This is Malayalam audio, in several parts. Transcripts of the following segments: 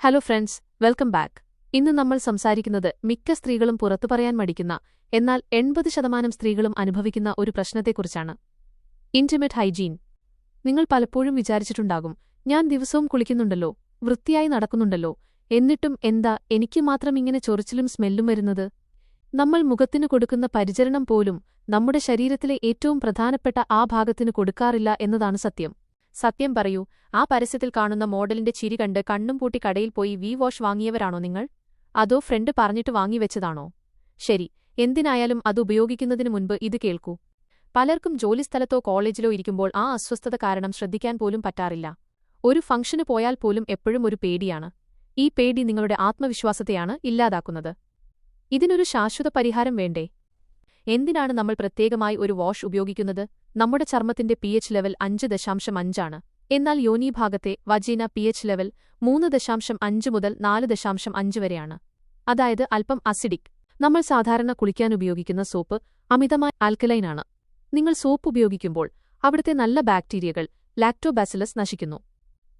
ഹലോ ഫ്രണ്ട്സ് വെൽക്കം ബാക്ക് ഇന്ന് നമ്മൾ സംസാരിക്കുന്നത് മിക്ക സ്ത്രീകളും പുറത്തു പറയാൻ മടിക്കുന്ന എന്നാൽ എൺപത് ശതമാനം സ്ത്രീകളും അനുഭവിക്കുന്ന ഒരു പ്രശ്നത്തെക്കുറിച്ചാണ്. ഇന്റിമേറ്റ് ഹൈജീൻ നിങ്ങൾ പലപ്പോഴും വിചാരിച്ചിട്ടുണ്ടാകും ഞാൻ ദിവസവും കുളിക്കുന്നുണ്ടല്ലോ വൃത്തിയായി നടക്കുന്നുണ്ടല്ലോ എന്നിട്ടും എന്താ എനിക്ക് മാത്രം ഇങ്ങനെ ചൊറിച്ചിലും സ്മെല്ലും വരുന്നത്? നമ്മൾ മുഖത്തിന് കൊടുക്കുന്ന പരിചരണം പോലും നമ്മുടെ ശരീരത്തിലെ ഏറ്റവും പ്രധാനപ്പെട്ട ആ ഭാഗത്തിന് കൊടുക്കാറില്ല എന്നതാണ് സത്യം. സത്യം പറയൂ ആ പരസ്യത്തിൽ കാണുന്ന മോഡലിന്റെ ചിരി കണ്ട് കണ്ണും പൂട്ടി കടയിൽ പോയി വി വാഷ് വാങ്ങിയവരാണോ നിങ്ങൾ? അതോ ഫ്രണ്ട് പറഞ്ഞിട്ട് വാങ്ങിവെച്ചതാണോ ശരി എന്തിനായാലും അത് ഉപയോഗിക്കുന്നതിന് മുൻപ് ഇത് കേൾക്കൂ. പലർക്കും ജോലിസ്ഥലത്തോ കോളേജിലോ ഇരിക്കുമ്പോൾ ആ അസ്വസ്ഥത കാരണം ശ്രദ്ധിക്കാൻ പോലും പറ്റാറില്ല. ഒരു ഫംഗ്ഷന് പോയാൽ പോലും എപ്പോഴും ഒരു പേടിയാണ്. ഈ പേടി നിങ്ങളുടെ ആത്മവിശ്വാസത്തെയാണ് ഇല്ലാതാക്കുന്നത്. ഇതിനൊരു ശാശ്വത പരിഹാരം വേണ്ടേ? എന്തിനാണ് നമ്മൾ പ്രത്യേകമായി ഒരു വാഷ് ഉപയോഗിക്കുന്നത്? നമ്മുടെ ചർമ്മത്തിന്റെ പി എച്ച് ലെവൽ അഞ്ച് ദശാംശം അഞ്ചാണ്. എന്നാൽ യോനീഭാഗത്തെ വജീന പി എച്ച് ലെവൽ മൂന്ന് ദശാംശം അഞ്ച് മുതൽ നാല് ദശാംശം അഞ്ച് വരെയാണ്. അതായത് അല്പം അസിഡിക് നമ്മൾ സാധാരണ കുളിക്കാൻ ഉപയോഗിക്കുന്ന സോപ്പ് അമിതമായ ആൽക്കലൈനാണ് നിങ്ങൾ സോപ്പ് ഉപയോഗിക്കുമ്പോൾ അവിടുത്തെ നല്ല ബാക്ടീരിയകൾ ലാക്ടോബാസിലസ് നശിക്കുന്നു.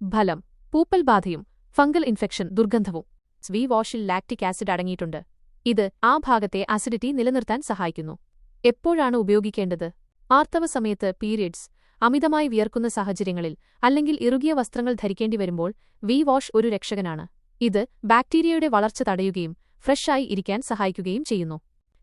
ഫലം പൂപ്പൽ ബാധയും ഫംഗൽ ഇൻഫെക്ഷൻ ദുർഗന്ധവും. സ്വീ വാഷിൽ ലാക്റ്റിക് ആസിഡ് അടങ്ങിയിട്ടുണ്ട്. ഇത് ആ ഭാഗത്തെ അസിഡിറ്റി നിലനിർത്താൻ സഹായിക്കുന്നു. എപ്പോഴാണ് ഉപയോഗിക്കേണ്ടത്? ആർത്തവ സമയത്ത് പീരിയഡ്സ് അമിതമായി വിയർക്കുന്ന സാഹചര്യങ്ങളിൽ അല്ലെങ്കിൽ ഇറുകിയ വസ്ത്രങ്ങൾ ധരിക്കേണ്ടി വരുമ്പോൾ വി വാഷ് ഒരു രക്ഷകനാണ്. ഇത് ബാക്ടീരിയയുടെ വളർച്ച തടയുകയും ഫ്രഷായി ഇരിക്കാൻ സഹായിക്കുകയും ചെയ്യുന്നു.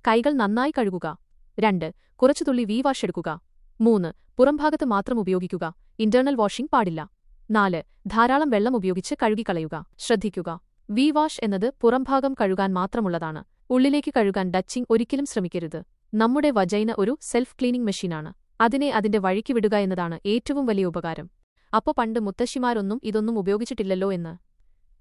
കൈകൾ നന്നായി കഴുകുക. രണ്ട് കുറച്ചു തുള്ളി വി വാഷ് എടുക്കുക. മൂന്ന് പുറംഭാഗത്ത് മാത്രം ഉപയോഗിക്കുക. ഇന്റേണൽ വാഷിംഗ് പാടില്ല. നാല് ധാരാളം വെള്ളം ഉപയോഗിച്ച് കഴുകിക്കളയുക. ശ്രദ്ധിക്കുക. വി വാഷ് എന്നത് പുറംഭാഗം കഴുകാൻ മാത്രമുള്ളതാണ്. ഉള്ളിലേക്ക് കഴുകാൻ ഡച്ചിങ് ഒരിക്കലും ശ്രമിക്കരുത്. നമ്മുടെ വജൈന ഒരു സെൽഫ് ക്ലീനിംഗ് മെഷീനാണ്. അതിനെ അതിന്റെ വഴിക്ക് വിടുക എന്നതാണ് ഏറ്റവും വലിയ ഉപകാരം. അപ്പോ പണ്ട് മുത്തശ്ശിമാരൊന്നും ഇതൊന്നും ഉപയോഗിച്ചിട്ടില്ലല്ലോ എന്ന്.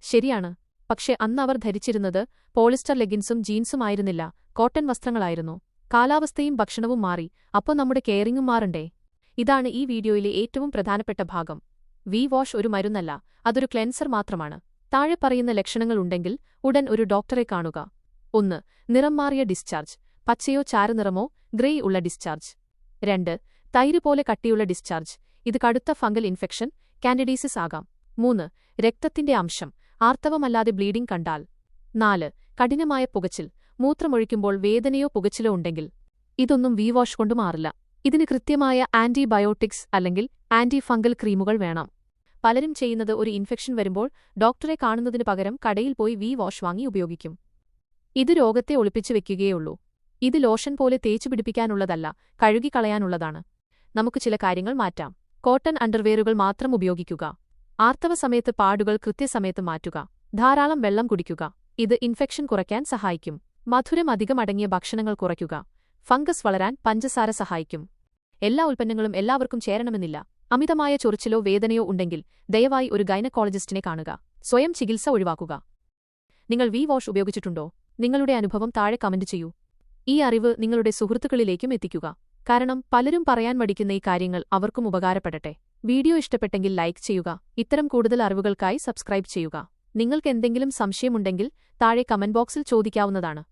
ശരിയാണ്. പക്ഷെ അന്ന് അവർ ധരിച്ചിരുന്നത് പോളിസ്റ്റർ ലെഗിൻസും ജീൻസും ആയിരുന്നില്ല. കോട്ടൺ വസ്ത്രങ്ങളായിരുന്നു. കാലാവസ്ഥയും ഭക്ഷണവും മാറി. അപ്പോൾ നമ്മുടെ കെയറിങ്ങും മാറണ്ടേ? ഇതാണ് ഈ വീഡിയോയിലെ ഏറ്റവും പ്രധാനപ്പെട്ട ഭാഗം. വി വാഷ് ഒരു മരുന്നല്ല. അതൊരു ക്ലെൻസർ മാത്രമാണ്. താഴെ പറയുന്ന ലക്ഷണങ്ങൾ ഉണ്ടെങ്കിൽ ഉടൻ ഒരു ഡോക്ടറെ കാണുക. ഒന്ന് നിറം മാറിയ ഡിസ്ചാർജ് പച്ചയോ ചാരനിറമോ ഗ്രേ ഉള്ള ഡിസ്ചാർജ് രണ്ട് തൈര് പോലെ കട്ടിയുള്ള ഡിസ്ചാർജ് ഇത് കടുത്ത ഫംഗൽ ഇൻഫെക്ഷൻ കാൻഡിഡീസിസ് ആകാം. മൂന്ന് രക്തത്തിന്റെ അംശം. ആർത്തവമല്ലാതെ ബ്ലീഡിംഗ് കണ്ടാൽ. നാല് കഠിനമായ പുകച്ചിൽ. മൂത്രമൊഴിക്കുമ്പോൾ വേദനയോ പുകച്ചിലോ ഉണ്ടെങ്കിൽ. ഇതൊന്നും വി വാഷ് കൊണ്ട് മാറില്ല. ഇതിന് കൃത്യമായ ആന്റിബയോട്ടിക്സ് അല്ലെങ്കിൽ ആന്റി ഫംഗൽ ക്രീമുകൾ വേണം. പലരും ചെയ്യുന്നത് ഒരു ഇൻഫെക്ഷൻ വരുമ്പോൾ ഡോക്ടറെ കാണുന്നതിനു പകരം കടയിൽ പോയി വി വാഷ് വാങ്ങി ഉപയോഗിക്കും. ഇത് രോഗത്തെ ഒളിപ്പിച്ചു വെക്കുകയുള്ളൂ ഇത് ലോഷൻ പോലെ തേച്ചു പിടിപ്പിക്കാനുള്ളതല്ല കഴുകിക്കളയാനുള്ളതാണ്. നമുക്ക് ചില കാര്യങ്ങൾ മാറ്റാം. കോട്ടൺ അണ്ടർവെയറുകൾ മാത്രം ഉപയോഗിക്കുക. ആർത്തവ സമയത്ത് പാടുകൾ കൃത്യസമയത്ത് മാറ്റുക. ധാരാളം വെള്ളം കുടിക്കുക. ഇത് ഇൻഫെക്ഷൻ കുറയ്ക്കാൻ സഹായിക്കും. മധുരം അധികം അടങ്ങിയ ഭക്ഷണങ്ങൾ കുറയ്ക്കുക. ഫംഗസ് വളരാൻ പഞ്ചസാര സഹായിക്കും. എല്ലാ ഉൽപ്പന്നങ്ങളും എല്ലാവർക്കും ചേരണമെന്നില്ല. അമിതമായ ചൊറിച്ചിലോ വേദനയോ ഉണ്ടെങ്കിൽ ദയവായി ഒരു ഗൈനക്കോളജിസ്റ്റിനെ കാണുക. സ്വയം ചികിത്സ ഒഴിവാക്കുക. നിങ്ങൾ വി വാഷ് ഉപയോഗിച്ചിട്ടുണ്ടോ? നിങ്ങളുടെ അനുഭവം താഴെ കമന്റ് ചെയ്യൂ. ഈ അറിവ് നിങ്ങളുടെ സുഹൃത്തുക്കളിലേക്കും എത്തിക്കുക. കാരണം പലരും പറയാൻ മടിക്കുന്ന ഈ കാര്യങ്ങൾ അവർക്കും ഉപകാരപ്പെടട്ടെ. വീഡിയോ ഇഷ്ടപ്പെട്ടെങ്കിൽ ലൈക്ക് ചെയ്യുക. ഇത്തരം കൂടുതൽ അറിവുകൾക്കായി സബ്സ്ക്രൈബ് ചെയ്യുക. നിങ്ങൾക്ക് എന്തെങ്കിലും സംശയമുണ്ടെങ്കിൽ താഴെ കമന്റ് ബോക്സിൽ ചോദിക്കാവുന്നതാണ്.